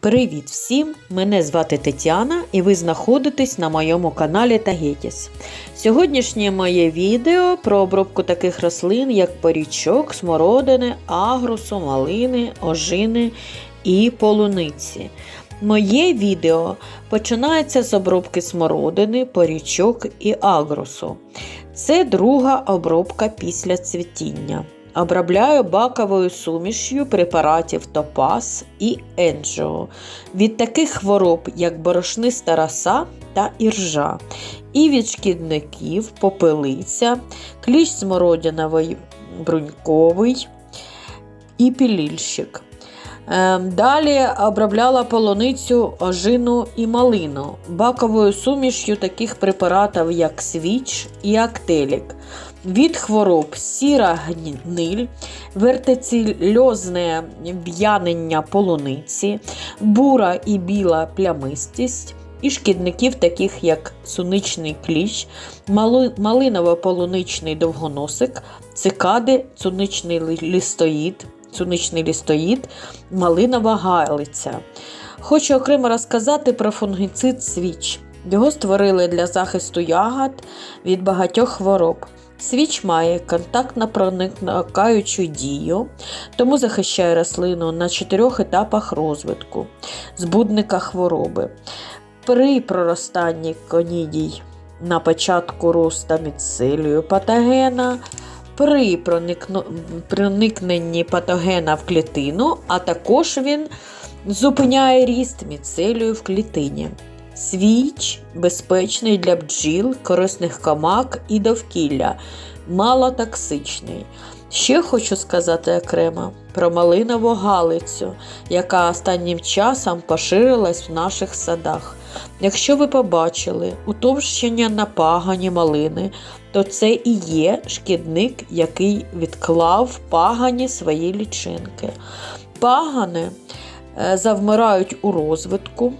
Привіт всім! Мене звати Тетяна і ви знаходитесь на моєму каналі Тагетіс. Сьогоднішнє моє відео про обробку таких рослин, як порічок, смородини, агрусу, малини, ожини і полуниці. Моє відео починається з обробки смородини, порічок і агрусу. Це друга обробка після цвітіння. Обробляю баковою суміш'ю препаратів Топаз і Енджіо від таких хвороб, як борошниста роса та іржа, і від шкідників, попелиця, кліщ смородиновий бруньковий і пілільщик. Ем, Далі обробляла полуницю, ожину і малину баковою суміш'ю таких препаратів, як свіч і актелік. Від хвороб сіра гниль, вертицильозне в'янення полуниці, бура і біла плямистість, і шкідників, таких як суничний кліщ, малиново-полуничний довгоносик, цикади, цуничний листоїд, цуничний листоїд, малинова галиця. Хочу окремо розказати про фунгіцид свіч. Його створили для захисту ягод від багатьох хвороб. Свіч має контактно проникаючу дію, тому захищає рослину на чотирьох етапах розвитку, збудника хвороби. При проростанні конідій на початку роста міцелію патогена, при проникненні патогена в клітину, а також він зупиняє ріст міцелію в клітині. Свіч безпечний для бджіл, корисних комак і довкілля, малотоксичний. Ще хочу сказати окремо про малинову галицю, яка останнім часом поширилась в наших садах. Якщо ви побачили утовщення на пагані малини, то це і є шкідник, який відклав пагані свої лічинки. Пагани е, завмирають у розвитку,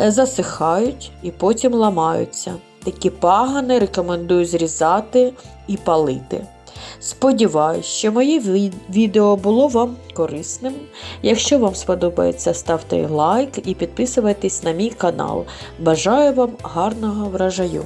е, засихають і потім ламаються. Такі пагани рекомендую зрізати і палити. Сподіваюсь, що моє відео було вам корисним. Якщо вам сподобається, ставте лайк і підписуйтесь на мій канал. Бажаю вам гарного врожаю!